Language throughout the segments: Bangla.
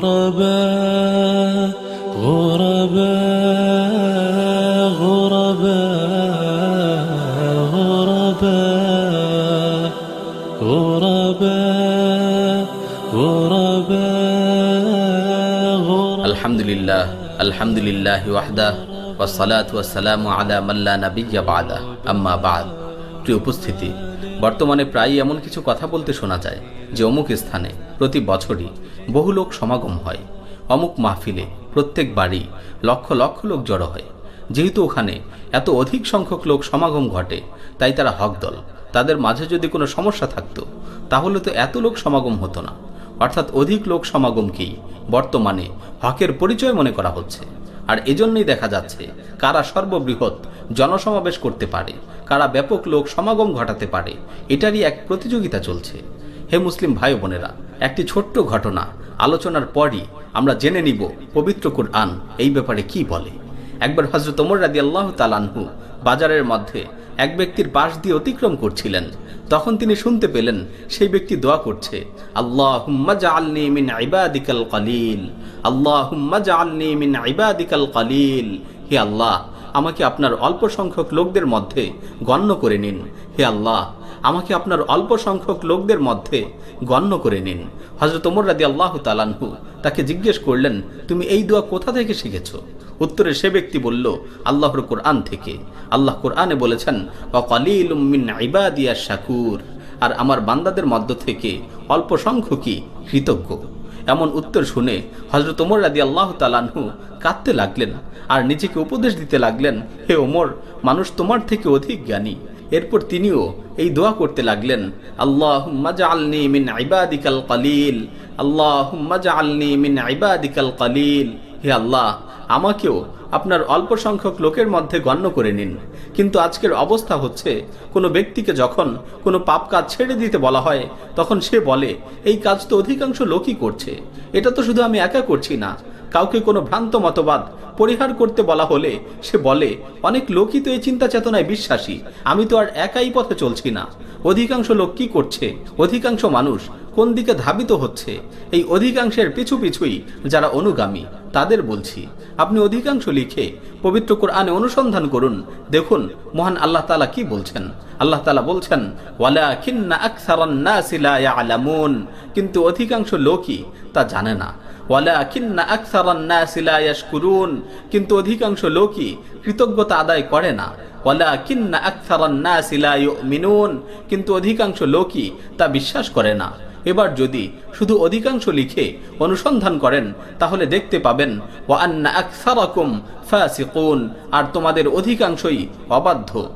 غرباء غرباء غرباء غرباء غرباء غرباء الحمد لله الحمد لله وحده والصلاة والسلام على من لا نبي بعده. أما بعد. প্রিয় উপস্থিতি। বর্তমানে প্রায়ই এমন কিছু কথা বলতে শোনা যায়, যে অমুক স্থানে, প্রতি বছরই, বহু লোক সমাগম হয়। অমুক মাহফিলে, প্রত্যেক বাড়ি, লক্ষ লক্ষ লোক জড়ো হয়। যেহেতু ওখানে এত অধিক সংখ্যক লোক সমাগম ঘটে, তাই তারা হক দল। তাদের মাঝে যদি কোনো সমস্যা থাকতো, তাহলে তো এত লোক সমাগম হতো না। অর্থাৎ অধিক লোক সমাগমকেই বর্তমানে হকের পরিচয় মনে করা হচ্ছে। আর এজন্যই দেখা যাচ্ছে, কারা সর্ববৃহৎ জনসমাবেশ করতে পারে, কারা ব্যাপক লোক সমাগম ঘটাতে পারে, এটারই এক প্রতিযোগিতা চলছে। হে মুসলিম ভাই বোনেরা, একটি ছোট্ট ঘটনা, আলোচনার পরই আমরা জেনে নিব পবিত্র কুরআন এই ব্যাপারে কি বলে। একবার হজরত ওমর রাদি আল্লাহ তালানহু বাজারের মধ্যে এক ব্যক্তির পাশ দিয়ে অতিক্রম করছিলেন। তখন তিনি শুনতে পেলেন, সেই ব্যক্তি দোয়া করছে আল্লাহ হুম্মা কালিল আল্লাহ হুম্মা কালিল, হে আল্লাহ আমাকে আপনার অল্প সংখ্যক লোকদের মধ্যে গণ্য করে নিন। হে আল্লাহ, আমাকে আপনার অল্প সংখ্যক লোকদের মধ্যে গণ্য করে নিন। হজরত ওমর রাদি আল্লাহ তালানহু তাকে জিজ্ঞেস করলেন, তুমি এই দোয়া কোথা থেকে শিখেছো? উত্তরে সে ব্যক্তি বলল, আল্লাহর কোরআন থেকে। আল্লাহ কোরআনে বলেছেন আর আমার বান্দাদের মধ্য থেকে অল্প সংখ্যকই কৃতজ্ঞ। এমন উত্তর শুনে হজরত ওমর রাদি আল্লাহ তালানহু কাঁদতে লাগলেন আর নিজেকে উপদেশ দিতে লাগলেন, হে ওমর, মানুষ তোমার থেকে অধিক জ্ঞানী। এরপর তিনিও এই দোয়া করতে লাগলেন আল্লাহ কালিল আল্লাহ কালিল। হে আল্লাহ, আমাকেও আপনার অল্প সংখ্যক লোকের মধ্যে গণ্য করে নিন। কিন্তু আজকের অবস্থা হচ্ছে, কোনো ব্যক্তিকে যখন কোনো পাপ কাজ ছেড়ে দিতে বলা হয়, তখন সে বলে, এই কাজ তো অধিকাংশ লোকই করছে। এটা তো শুধু আমি একা করছি না। কাউকে কোনো ভ্রান্ত মতবাদ পরিহার করতে বলা হলে সে বলে, অনেক লোকই তো এই চিন্তা চেতনায় বিশ্বাসী। আমি তো আর একাই পথে চলছি না। অধিকাংশ লোক কি করছে? অধিকাংশ মানুষ কোন দিকে ধাবিত হচ্ছে, এই অধিকাংশের পিছু পিছুই যারা অনুগামী, তাদের বলছি, আপনি অধিকাংশ লিখে পবিত্র কোরআনে অনুসন্ধান করুন, দেখুন মহান আল্লাহ তালা কি বলছেন। আল্লাহ তালা বলছেন ইয়ালামুন। কিন্তু অধিকাংশ লোকই তা জানে না। কিন্তু অধিকাংশ লোকই কৃতজ্ঞতা আদায় করে না। কিন্তু অধিকাংশ লোকই তা বিশ্বাস করে না। এবার যদি শুধু অধিকাংশ লিখে অনুসন্ধান করেন, তাহলে দেখতে পাবেন আর তোমাদের অধিকাংশই অবাধ্য।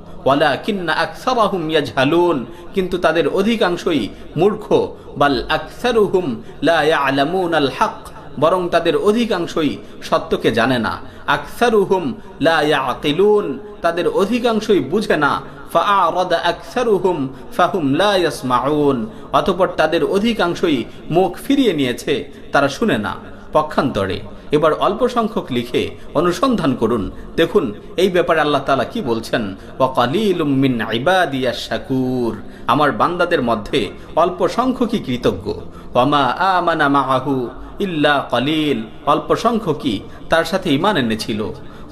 কিন্তু তাদের অধিকাংশই মূর্খ। বাল আকসারুহুম লা ইয়ালামুনাল হক বরং তাদের অধিকাংশই সত্যকে জানে না। আকসারুহুম লা তাদের অধিকাংশই বুঝে না অতপর তাদের অধিকাংশই মুখ ফিরিয়ে নিয়েছে, তারা শুনে না, পক্ষান্তরে। এবার অল্প সংখ্যক লিখে অনুসন্ধান করুন, দেখুন এই ব্যাপারে আল্লাহ তালা কি বলছেন শাকুর। আমার বান্দাদের মধ্যে অল্প সংখ্যকই কৃতজ্ঞ। ওমা আমানা ইল্লা কলিল। অল্প সংখ্যকই তার সাথে ইমান এনেছিল।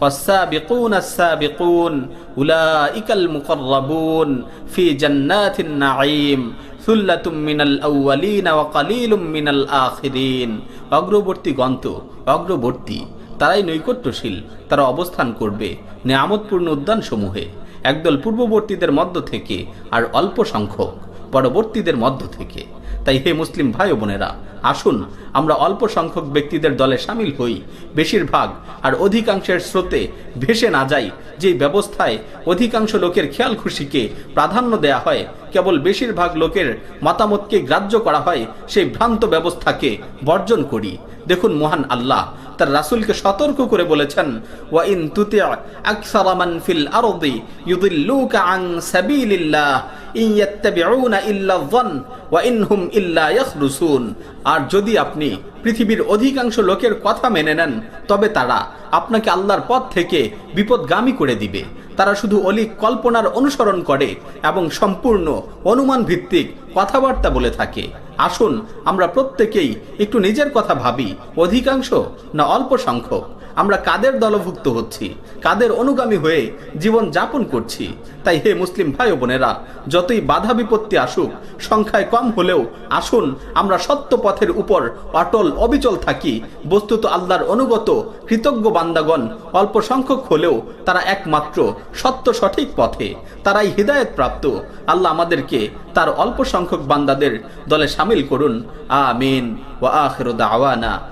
والسابقون السابقون أولئك المقربون في جنات النعيم ثلة من الأولين وقليل من الآخرين অগ্রবর্তী গন্ত অগ্রবর্তী তারাই নৈকট্যশীল তারা অবস্থান করবে নিয়ামতপূর্ণ উদ্যানসমূহে একদল পূর্ববর্তীদের মধ্য থেকে আর অল্প সংখ্যক পরবর্তীদের মধ্য থেকে তাই হে মুসলিম ভাই ও বোনেরা, আসুন আমরা অল্প সংখ্যক ব্যক্তিদের দলে সামিল হই। বেশিরভাগ আর অধিকাংশের স্রোতে ভেসে না যাই, যে ব্যবস্থায় অধিকাংশ লোকের খেয়াল খুশিকে প্রাধান্য দেয়া হয়, কেবল বেশিরভাগ লোকের মতামতকে গ্রাহ্য করা হয়, সেই ভ্রান্ত ব্যবস্থাকে বর্জন করি। দেখুন মহান আল্লাহ, তার রাসূলকে সতর্ক করে বলেছেন, ওয়া ইন তুতি আকসারা মান ফিল আরদি, ইউদিল্লুকা আন সাবিলিল্লাহ। ইল্লা আর যদি আপনি পৃথিবীর অধিকাংশ লোকের কথা মেনে নেন, তবে তারা আপনাকে আল্লাহর পথ থেকে বিপদগামী করে দিবে। তারা শুধু অলিক কল্পনার অনুসরণ করে এবং সম্পূর্ণ অনুমান ভিত্তিক কথাবার্তা বলে থাকে। আসুন আমরা প্রত্যেকেই একটু নিজের কথা ভাবি, অধিকাংশ না অল্প সংখ্যক। আমরা কাদের দলভুক্ত হচ্ছি? কাদের অনুগামী হয়ে জীবন যাপন করছি? তাই হে মুসলিম ভাই ও বোনেরা, যতই বাধা বিপত্তি আসুক, সংখ্যায় কম হলেও আসুন, আমরা সত্য পথের উপর অটল অবিচল থাকি। বস্তুত আল্লাহর অনুগত, কৃতজ্ঞ বান্দাগণ অল্প সংখ্যক হলেও তারা একমাত্র সত্য সঠিক পথে। তারাই হৃদায়ত প্রাপ্ত। আল্লাহ আমাদেরকে তার অল্প সংখ্যক বান্দাদের দলে সামিল করুন। আমিন। ওয়া আখিরু দাওয়ানা